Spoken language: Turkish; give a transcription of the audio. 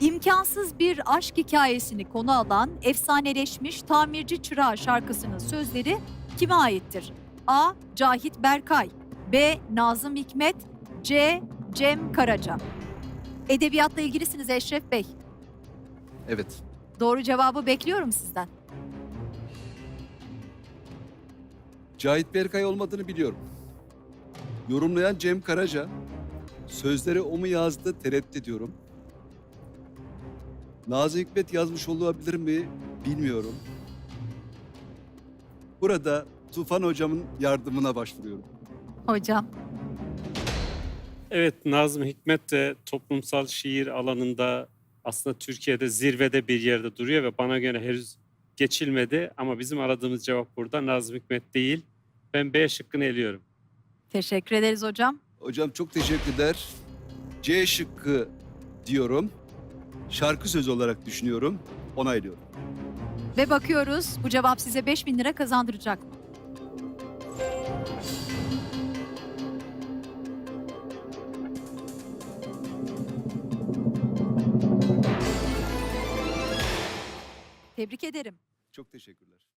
İmkansız bir aşk hikayesini konu alan efsaneleşmiş Tamirci Çırağı şarkısının sözleri kime aittir? A. Cahit Berkay B. Nazım Hikmet C. Cem Karaca Edebiyatla ilgilisiniz Eşref Bey. Evet. Doğru cevabı bekliyorum sizden. Cahit Berkay olmadığını biliyorum. Yorumlayan Cem Karaca. Sözleri o mu yazdı tereddüt ediyorum. Nazım Hikmet yazmış olabilir mi bilmiyorum. Burada Tufan hocamın yardımına başvuruyorum. Hocam. Evet, Nazım Hikmet de toplumsal şiir alanında aslında Türkiye'de zirvede bir yerde duruyor ve bana göre henüz geçilmedi. Ama bizim aradığımız cevap burada Nazım Hikmet değil. Ben B şıkkını eliyorum. Teşekkür ederiz hocam. Hocam çok teşekkürler. C şıkkı diyorum. Şarkı sözü olarak düşünüyorum. Onaylıyorum. Ve bakıyoruz bu cevap size 5000 lira kazandıracak mı? Tebrik ederim. Çok teşekkürler.